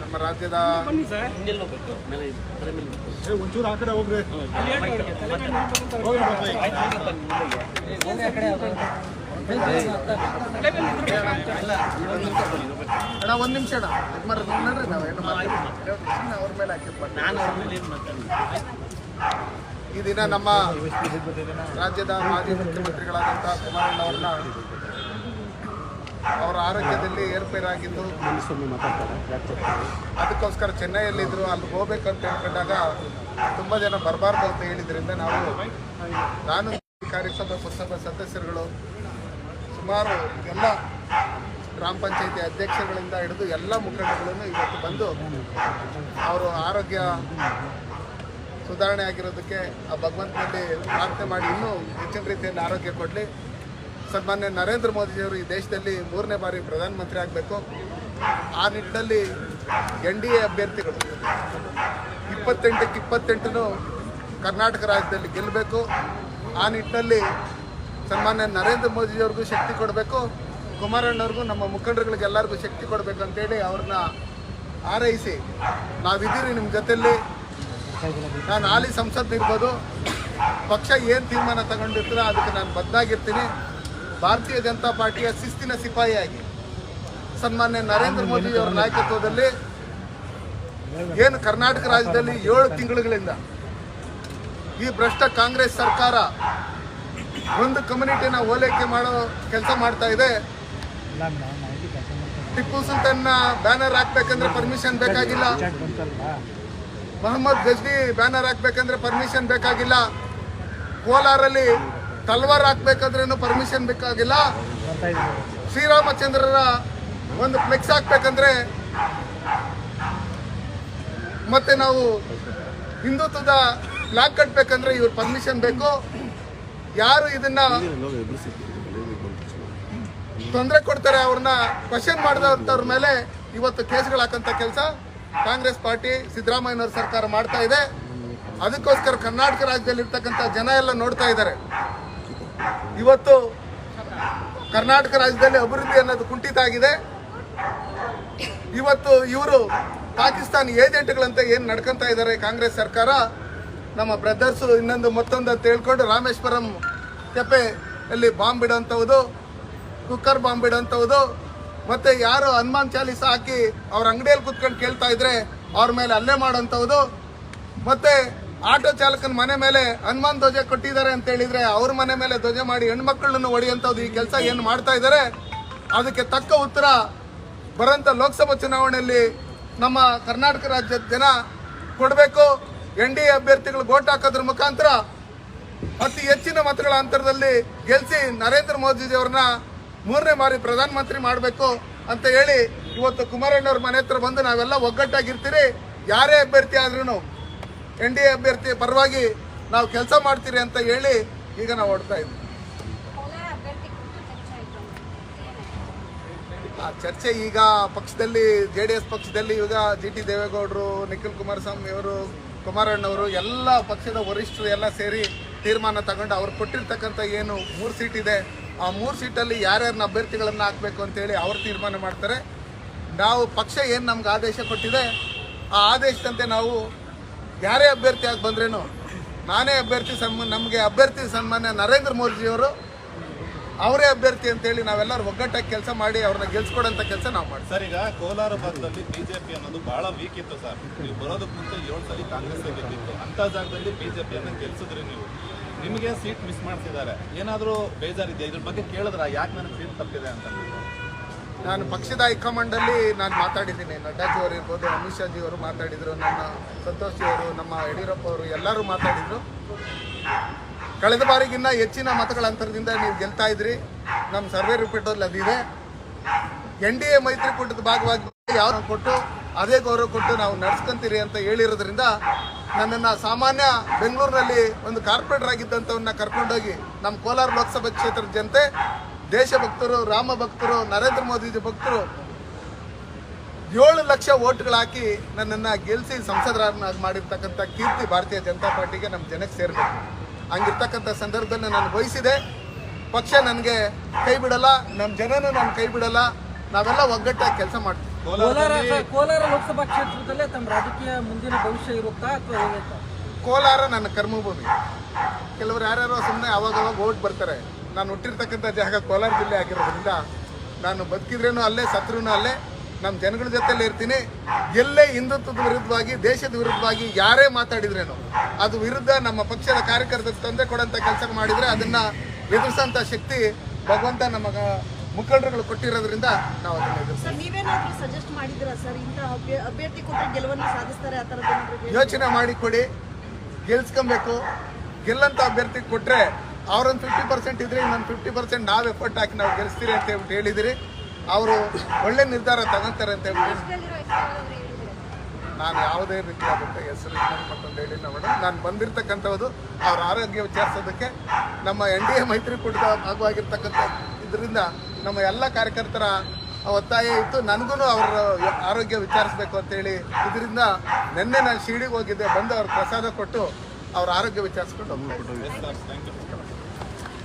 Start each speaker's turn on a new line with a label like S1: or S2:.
S1: ನಮ್ಮ ರಾಜ್ಯದ
S2: ಒಂಚೂರು ಆ ಕಡೆ ಹೋಗ್ರಿ.
S1: ಅಣ್ಣ ಒಂದು ನಿಮಿಷ ಅಣ್ಣ. ನಾವು ಏನು ಸುಮ್ನೆ ಅವ್ರ ಮೇಲೆ ಹಾಕಿರ್ಬಾರ್ದು ಈ ದಿನ ನಮ್ಮ ರಾಜ್ಯದ ಮಾಜಿ ಮುಖ್ಯಮಂತ್ರಿಗಳಾದಂಥ ಕುಮಾರಣ್ಣವ್ರನ್ನ ಅವರ ಆರೋಗ್ಯದಲ್ಲಿ ಏರ್ಪೇರಾಗಿದ್ದು ಅದಕ್ಕೋಸ್ಕರ ಚೆನ್ನೈಯಲ್ಲಿದ್ದರು ಅಲ್ಲಿ ಹೋಗ್ಬೇಕಂತ ಹೇಳ್ಕೊಂಡಾಗ ತುಂಬ ಜನ ಬರಬಾರ್ದು ಅಂತ ಹೇಳಿದ್ರಿಂದ ನಾವು ನಾನು ಕಾರ್ಯಸಭೆ ಪುರಸಭೆ ಸದಸ್ಯರುಗಳು ಸುಮಾರು ಎಲ್ಲ ಗ್ರಾಮ ಪಂಚಾಯತಿ ಅಧ್ಯಕ್ಷರುಗಳಿಂದ ಹಿಡಿದು ಎಲ್ಲ ಮುಖಂಡಗಳನ್ನು ಇವತ್ತು ಬಂದು ಅವರು ಆರೋಗ್ಯ ಸುಧಾರಣೆ ಆಗಿರೋದಕ್ಕೆ ಆ ಭಗವಂತನಲ್ಲಿ ಪ್ರಾರ್ಥನೆ ಮಾಡಿ ಇನ್ನೂ ಹೆಚ್ಚಿನ ರೀತಿಯಲ್ಲಿ ಆರೋಗ್ಯ ಕೊಡಲಿ. ಸನ್ಮಾನ್ಯ ನರೇಂದ್ರ ಮೋದಿಯವರು ಈ ದೇಶದಲ್ಲಿ ಮೂರನೇ ಬಾರಿ ಪ್ರಧಾನಮಂತ್ರಿ ಆಗಬೇಕು. ಆ ನಿಟ್ಟಿನಲ್ಲಿ ಎನ್ ಡಿ ಎ ಅಭ್ಯರ್ಥಿಗಳು ಇಪ್ಪತ್ತೆಂಟಕ್ಕೆ ಇಪ್ಪತ್ತೆಂಟು ಕರ್ನಾಟಕ ರಾಜ್ಯದಲ್ಲಿ ಗೆಲ್ಲಬೇಕು. ಆ ನಿಟ್ಟಿನಲ್ಲಿ ಸನ್ಮಾನ್ಯ ನರೇಂದ್ರ ಮೋದಿಜಿಯವ್ರಿಗೂ ಶಕ್ತಿ ಕೊಡಬೇಕು. ಕುಮಾರಣ್ಣವ್ರಿಗೂ ನಮ್ಮ ಮುಖಂಡರುಗಳಿಗೆಲ್ಲರಿಗೂ ಶಕ್ತಿ ಕೊಡಬೇಕು ಅಂತೇಳಿ ಅವ್ರನ್ನ ಹಾರೈಸಿ ನಾವಿದ್ದೀರಿ ನಿಮ್ಮ ಜೊತೆಯಲ್ಲಿ. ನಾನು ಹಾಲಿ ಸಂಸದ್ ಇರ್ಬೋದು. ಪಕ್ಷ ಏನು ತೀರ್ಮಾನ ತಗೊಂಡಿರ್ತೀರೋ ಅದಕ್ಕೆ ನಾನು ಬದ್ಧಾಗಿರ್ತೀನಿ ಭಾರತೀಯ ಜನತಾ ಪಾರ್ಟಿಯ ಶಿಸ್ತಿನ ಸಿಪಾಯಿಯಾಗಿ ಸನ್ಮಾನ್ಯ ನರೇಂದ್ರ ಮೋದಿ ಅವರ ನಾಯಕತ್ವದಲ್ಲಿ ಏನು ಕರ್ನಾಟಕ ರಾಜ್ಯದಲ್ಲಿ ಏಳು ತಿಂಗಳುಗಳಿಂದ ಈ ಭ್ರಷ್ಟ ಕಾಂಗ್ರೆಸ್ ಸರ್ಕಾರ ಒಂದು ಕಮ್ಯುನಿಟಿನ ಓಲೈಕೆ ಮಾಡೋ ಕೆಲಸ ಮಾಡ್ತಾ ಇದೆ. ಟಿಪ್ಪು ಸುಲ್ತಾನ್ನ ಬ್ಯಾನರ್ ಹಾಕ್ಬೇಕಂದ್ರೆ ಪರ್ಮಿಷನ್ ಬೇಕಾಗಿಲ್ಲ. ಮೊಹಮ್ಮದ್ ಗಜ್ನಿ ಬ್ಯಾನರ್ ಹಾಕ್ಬೇಕಂದ್ರೆ ಪರ್ಮಿಷನ್ ಬೇಕಾಗಿಲ್ಲ. ಕೋಲಾರಲ್ಲಿ ತಲ್ವಾರ್ ಹಾಕ್ಬೇಕಾದ್ರೆ ಪರ್ಮಿಷನ್ ಬೇಕಾಗಿಲ್ಲ. ಶ್ರೀರಾಮಚಂದ್ರರ ಒಂದು ಫ್ಲೆಕ್ಸ್ ಹಾಕ್ಬೇಕಂದ್ರೆ ಮತ್ತೆ ನಾವು ಹಿಂದುತ್ವದ ಫ್ಲಾಗ್ ಕಟ್ಬೇಕಂದ್ರೆ ಇವ್ರ ಪರ್ಮಿಷನ್ ಬೇಕು. ಯಾರು ಇದನ್ನ ತೊಂದರೆ ಕೊಡ್ತಾರೆ ಅವ್ರನ್ನ ಕ್ವಶನ್ ಮಾಡಿದಂಥವ್ರ ಮೇಲೆ ಇವತ್ತು ಕೇಸ್ಗಳು ಹಾಕಂತ ಕೆಲಸ ಕಾಂಗ್ರೆಸ್ ಪಾರ್ಟಿ ಸಿದ್ದರಾಮಯ್ಯನವ್ರ ಸರ್ಕಾರ ಮಾಡ್ತಾ ಇದೆ. ಅದಕ್ಕೋಸ್ಕರ ಕರ್ನಾಟಕ ರಾಜ್ಯದಲ್ಲಿ ಇರ್ತಕ್ಕಂಥ ಜನ ಎಲ್ಲ ನೋಡ್ತಾ ಇದ್ದಾರೆ. ಇವತ್ತು ಕರ್ನಾಟಕ ರಾಜ್ಯದಲ್ಲಿ ಅಭಿವೃದ್ಧಿ ಅನ್ನೋದು ಕುಂಠಿತ ಆಗಿದೆ. ಇವತ್ತು ಇವರು ಪಾಕಿಸ್ತಾನ್ ಏಜೆಂಟ್ಗಳಂತೆ ಏನು ನಡ್ಕೊಂತ ಇದ್ದಾರೆ ಕಾಂಗ್ರೆಸ್ ಸರ್ಕಾರ, ನಮ್ಮ ಬ್ರದರ್ಸು ಇನ್ನೊಂದು ಮತ್ತೊಂದು ಅಂತ ಹೇಳ್ಕೊಂಡು ರಾಮೇಶ್ವರಂ ತೆಪ್ಪೆ ಅಲ್ಲಿ ಬಾಂಬ್ ಬಿಡೋಂಥದ್ದು ಕುಕ್ಕರ್ ಬಾಂಬ್ ಬಿಡೋಂಥದ್ದು ಮತ್ತೆ ಯಾರು ಹನುಮಾನ್ ಚಾಲೀಸ ಹಾಕಿ ಅವ್ರ ಅಂಗಡಿಯಲ್ಲಿ ಕುತ್ಕೊಂಡು ಕೇಳ್ತಾ ಇದ್ರೆ ಅವ್ರ ಮೇಲೆ ಹಲ್ಲೆ ಮಾಡೋಂಥವ್ದು, ಮತ್ತೆ ಆಟೋ ಚಾಲಕನ ಮನೆ ಮೇಲೆ ಹನುಮಾನ್ ಧ್ವಜ ಕೊಟ್ಟಿದ್ದಾರೆ ಅಂತ ಹೇಳಿದ್ರೆ ಅವ್ರ ಮನೆ ಮೇಲೆ ಧ್ವಜ ಮಾಡಿ ಹೆಣ್ಮಕ್ಳನ್ನು ಹೊಡೆಯುವಂಥದ್ದು ಈ ಕೆಲಸ ಏನು ಮಾಡ್ತಾ ಇದ್ದಾರೆ ಅದಕ್ಕೆ ತಕ್ಕ ಉತ್ತರ ಬರೋಂಥ ಲೋಕಸಭಾ ಚುನಾವಣೆಯಲ್ಲಿ ನಮ್ಮ ಕರ್ನಾಟಕ ರಾಜ್ಯದ ಜನ ಕೊಡಬೇಕು. ಎನ್ ಡಿ ಎ ಅಭ್ಯರ್ಥಿಗಳು ಓಟ್ ಹಾಕೋದ್ರ ಮುಖಾಂತರ ಅತಿ ಹೆಚ್ಚಿನ ಮತಗಳ ಅಂತರದಲ್ಲಿ ಗೆಲ್ಲಿಸಿ ನರೇಂದ್ರ ಮೋದಿಜಿಯವ್ರನ್ನ ಮೂರನೇ ಬಾರಿ ಪ್ರಧಾನಮಂತ್ರಿ ಮಾಡಬೇಕು ಅಂತ ಹೇಳಿ ಇವತ್ತು ಕುಮಾರಣ್ಣವ್ರ ಮನೆ ಹತ್ರ ಬಂದು ನಾವೆಲ್ಲ ಒಗ್ಗಟ್ಟಾಗಿರ್ತೀರಿ. ಯಾರೇ ಅಭ್ಯರ್ಥಿ ಆದ್ರೂ ಎನ್ ಡಿ ಎ ಅಭ್ಯರ್ಥಿ ಪರವಾಗಿ ನಾವು ಕೆಲಸ ಮಾಡ್ತೀರಿ ಅಂತ ಹೇಳಿ ಈಗ ನಾವು ಹೊಡ್ತಾ
S3: ಇದ್ದೀವಿ
S1: ಆ ಚರ್ಚೆ ಈಗ ಪಕ್ಷದಲ್ಲಿ ಜೆ ಡಿ ಎಸ್ ಪಕ್ಷದಲ್ಲಿ ಈಗ ಜಿ ಟಿ ದೇವೇಗೌಡರು ನಿಖಿಲ್ ಕುಮಾರಸ್ವಾಮಿ ಅವರು ಕುಮಾರಣ್ಣವರು ಎಲ್ಲ ಪಕ್ಷದ ವರಿಷ್ಠರು ಎಲ್ಲ ಸೇರಿ ತೀರ್ಮಾನ ತಗೊಂಡು ಅವ್ರು ಕೊಟ್ಟಿರ್ತಕ್ಕಂಥ ಏನು ಮೂರು ಸೀಟ್ ಇದೆ ಆ ಮೂರು ಸೀಟಲ್ಲಿ ಯಾರ್ಯಾರನ್ನ ಅಭ್ಯರ್ಥಿಗಳನ್ನು ಹಾಕಬೇಕು ಅಂತೇಳಿ ಅವ್ರು ತೀರ್ಮಾನ ಮಾಡ್ತಾರೆ. ನಾವು ಪಕ್ಷ ಏನು ನಮ್ಗೆ ಆದೇಶ ಕೊಟ್ಟಿದೆ ಆ ಆದೇಶದಂತೆ ನಾವು ಯಾರೇ ಅಭ್ಯರ್ಥಿ ಆಗಿ ಬಂದ್ರೇನು? ನಾನೇ ಅಭ್ಯರ್ಥಿ ಸನ್ಮಾನ ನಮಗೆ ಅಭ್ಯರ್ಥಿ ಸನ್ಮಾನ್ಯ ನರೇಂದ್ರ ಮೋದಿಜಿಯವರು ಅವರೇ ಅಭ್ಯರ್ಥಿ ಅಂತೇಳಿ ನಾವೆಲ್ಲರೂ ಒಗ್ಗಟ್ಟಾಗಿ ಕೆಲಸ ಮಾಡಿ ಅವ್ರನ್ನ ಗೆಲ್ಸ್ಕೊಡೋಂಥ ಕೆಲಸ ನಾವು ಮಾಡ್ತೀವಿ.
S4: ಸರ್, ಈಗ ಕೋಲಾರ ಭಾಗದಲ್ಲಿ ಬಿಜೆಪಿ ಅನ್ನೋದು ಬಹಳ ವೀಕ್ ಇತ್ತು ಸರ್. ನೀವು ಬರೋದಕ್ಕೆ ಮುಂಚೆ ಏಳು ಸಲ ಕಾಂಗ್ರೆಸ್ ಗೆದ್ದಿತ್ತು ಅಂತ ಜಾಗದಲ್ಲಿ ಬಿಜೆಪಿಯನ್ನು ಗೆಲ್ಸಿದ್ರಿ ನೀವು. ನಿಮಗೆ ಸೀಟ್ ಮಿಸ್ ಮಾಡ್ತಿದ್ದಾರೆ. ಏನಾದರೂ ಬೇಜಾರಿದೆಯಾ? ಇದ್ರ ಬಗ್ಗೆ ಕೇಳಿದ್ರ? ಯಾಕೆ ನನಗೆ ಸೀಟ್ ತಪ್ಪಿದೆ ಅಂತ?
S1: ನಾನು ಪಕ್ಷದ ಹೈಕಮಾಂಡಲ್ಲಿ ನಾನು ಮಾತಾಡಿದ್ದೀನಿ. ನಡ್ಡಾಜಿ ಅವರು ಇರ್ಬೋದು ಅಮಿತ್ ಶಾಜಿ ಅವರು ಮಾತಾಡಿದರು ನನ್ನ ಸಂತೋಷ್ ಅವರು ನಮ್ಮ ಯಡಿಯೂರಪ್ಪ ಅವರು ಎಲ್ಲರೂ ಮಾತಾಡಿದರು. ಕಳೆದ ಬಾರಿಗಿನ್ನ ಹೆಚ್ಚಿನ ಮತಗಳ ಅಂತರದಿಂದ ನೀವು ಗೆಲ್ತಾ ಇದ್ರಿ. ನಮ್ಮ ಸರ್ವೆ ರಿಪೀಟಲ್ಲಿ ಅದಿದೆ. ಎನ್ ಡಿ ಎ ಮೈತ್ರಿಕೂಟದ ಭಾಗವಾಗಿ ಯಾವ ಕೊಟ್ಟು ಅದೇ ಗೌರವ ಕೊಟ್ಟು ನಾವು ನಡ್ಸ್ಕೊಂತೀರಿ ಅಂತ ಹೇಳಿರೋದ್ರಿಂದ ನನ್ನನ್ನು ಸಾಮಾನ್ಯ ಬೆಂಗಳೂರಿನಲ್ಲಿ ಒಂದು ಕಾರ್ಪೊರೇಟರ್ ಆಗಿದ್ದಂಥವನ್ನ ಕರ್ಕೊಂಡೋಗಿ ನಮ್ಮ ಕೋಲಾರ ಲೋಕಸಭಾ ಕ್ಷೇತ್ರದ ಜನತೆ ದೇಶಭಕ್ತರು ರಾಮ ಭಕ್ತರು ನರೇಂದ್ರ ಮೋದಿಜಿ ಭಕ್ತರು ಏಳು ಲಕ್ಷ ಓಟ್ಗಳು ಹಾಕಿ ನನ್ನನ್ನು ಗೆಲ್ಲಿಸಿ ಸಂಸದರನ್ನಾಗಿ ಮಾಡಿರ್ತಕ್ಕಂಥ ಕೀರ್ತಿ ಭಾರತೀಯ ಜನತಾ ಪಾರ್ಟಿಗೆ ನಮ್ಮ ಜನಕ್ಕೆ ಸೇರಬೇಕು. ಹಂಗಿರ್ತಕ್ಕಂಥ ಸಂದರ್ಭದಲ್ಲಿ ನಾನು ವಹಿಸಿದೆ ಪಕ್ಷ ನನಗೆ ಕೈ ಬಿಡಲ್ಲ ನಮ್ಮ ಜನನೂ ನಾನು ಕೈ ಬಿಡಲ್ಲ. ನಾವೆಲ್ಲ ಒಗ್ಗಟ್ಟಾಗಿ ಕೆಲಸ ಮಾಡ್ತೀವಿ.
S5: ಕೋಲಾರ ಕೋಲಾರ ಲೋಕಸಭಾ ಕ್ಷೇತ್ರದಲ್ಲೇ ತಮ್ಮ ರಾಜಕೀಯ ಮುಂದಿನ ಭವಿಷ್ಯ ಇರುತ್ತಾ ಅಥವಾ
S1: ಕೋಲಾರ ನನ್ನ ಕರ್ಮಭೂಮಿ. ಕೆಲವರು ಯಾರ್ಯಾರೋ ಸುಮ್ಮನೆ ಅವಾಗವಾಗ ಅವಾಗ ಓಟ್ ಬರ್ತಾರೆ. ನಾನು ಹುಟ್ಟಿರ್ತಕ್ಕಂಥ ಜಾಗ ಕೋಲಾರ ಜಿಲ್ಲೆ ಆಗಿರೋದ್ರಿಂದ ನಾನು ಬದುಕಿದ್ರೇನು ಅಲ್ಲೇ ಸತ್ರೂ ಅಲ್ಲೇ ನಮ್ಮ ಜನಗಳ ಜೊತೆಲೇ ಇರ್ತೀನಿ. ಎಲ್ಲೇ ಹಿಂದುತ್ವದ ವಿರುದ್ಧವಾಗಿ ದೇಶದ ವಿರುದ್ಧವಾಗಿ ಯಾರೇ ಮಾತಾಡಿದ್ರೇನು ಅದು ವಿರುದ್ಧ ನಮ್ಮ ಪಕ್ಷದ ಕಾರ್ಯಕರ್ತರಿಗೆ ತೊಂದರೆ ಕೊಡೋಂಥ ಕೆಲಸ ಮಾಡಿದರೆ ಅದನ್ನು ಎದುರಿಸೋಂಥ ಶಕ್ತಿ ಭಗವಂತ ನಮಗೆ ಮುಖಂಡರುಗಳು ಕೊಟ್ಟಿರೋದ್ರಿಂದ ನಾವು ಅದನ್ನು ಎದುರಿಸ್ತೀವಿ.
S6: ಸರ್ ನೀವೇನಾದ್ರೂ ಸಜೆಸ್ಟ್ ಮಾಡಿದ್ದೀರಾ ಸರ್? ಇಂಥ ಅಭ್ಯರ್ಥಿ ಕೊಟ್ಟರೆ ಗೆಲುವನ್ನು ಸಾಧಿಸ್ತಾರೆ ಆ ಥರದ್ದು ಏನಾದ್ರು
S1: ಯೋಚನೆ ಮಾಡಿ ಕೊಡಿ. ಗೆಲ್ಸ್ಕೊಬೇಕು. ಗೆಲ್ಲಂತ ಅಭ್ಯರ್ಥಿ ಕೊಟ್ಟರೆ ಅವ್ರೊಂದು ಫಿಫ್ಟಿ ಪರ್ಸೆಂಟ್ ಇದ್ರೆ ಇನ್ನೊಂದು ಫಿಫ್ಟಿ ಪರ್ಸೆಂಟ್ ನಾವು ಎಫರ್ಟ್ ಹಾಕಿ ನಾವು ಗೆಲ್ಲಿಸ್ತೀರಿ ಅಂತ ಹೇಳ್ಬಿಟ್ಟು ಹೇಳಿದಿರಿ. ಅವರು ಒಳ್ಳೆ ನಿರ್ಧಾರ ತಗೊಂತಾರೆ ಅಂತ ಹೇಳ್ಬಿಟ್ಟು ನಾನು ಯಾವುದೇ ರೀತಿಯಾದಂಥ ಹೆಸರು ಇನ್ನೊಂದು ಮತ್ತೊಂದು ಹೇಳಿಲ್ಲ ಮೇಡಮ್ ನಾನು ಬಂದಿರತಕ್ಕಂಥದ್ದು ಅವ್ರ ಆರೋಗ್ಯ ವಿಚಾರಿಸೋದಕ್ಕೆ ನಮ್ಮ ಎನ್ ಡಿ ಎ ಮೈತ್ರಿಕೂಟದ ಭಾಗವಾಗಿರ್ತಕ್ಕಂಥ ಇದರಿಂದ ನಮ್ಮ ಎಲ್ಲ ಕಾರ್ಯಕರ್ತರ ಒತ್ತಾಯ ಇತ್ತು. ನನಗೂ ಅವರ ಆರೋಗ್ಯ ವಿಚಾರಿಸ್ಬೇಕು ಅಂತೇಳಿ ಇದರಿಂದ ನಿನ್ನೆ ನಾನು ಶಿರಡಿಗೆ ಹೋಗಿದ್ದೆ. ಬಂದು ಅವ್ರ ಪ್ರಸಾದ ಕೊಟ್ಟು ಅವ್ರ ಆರೋಗ್ಯ ವಿಚಾರಿಸ್ಕೊಂಡು ಹೋಗ್ತಾರೆ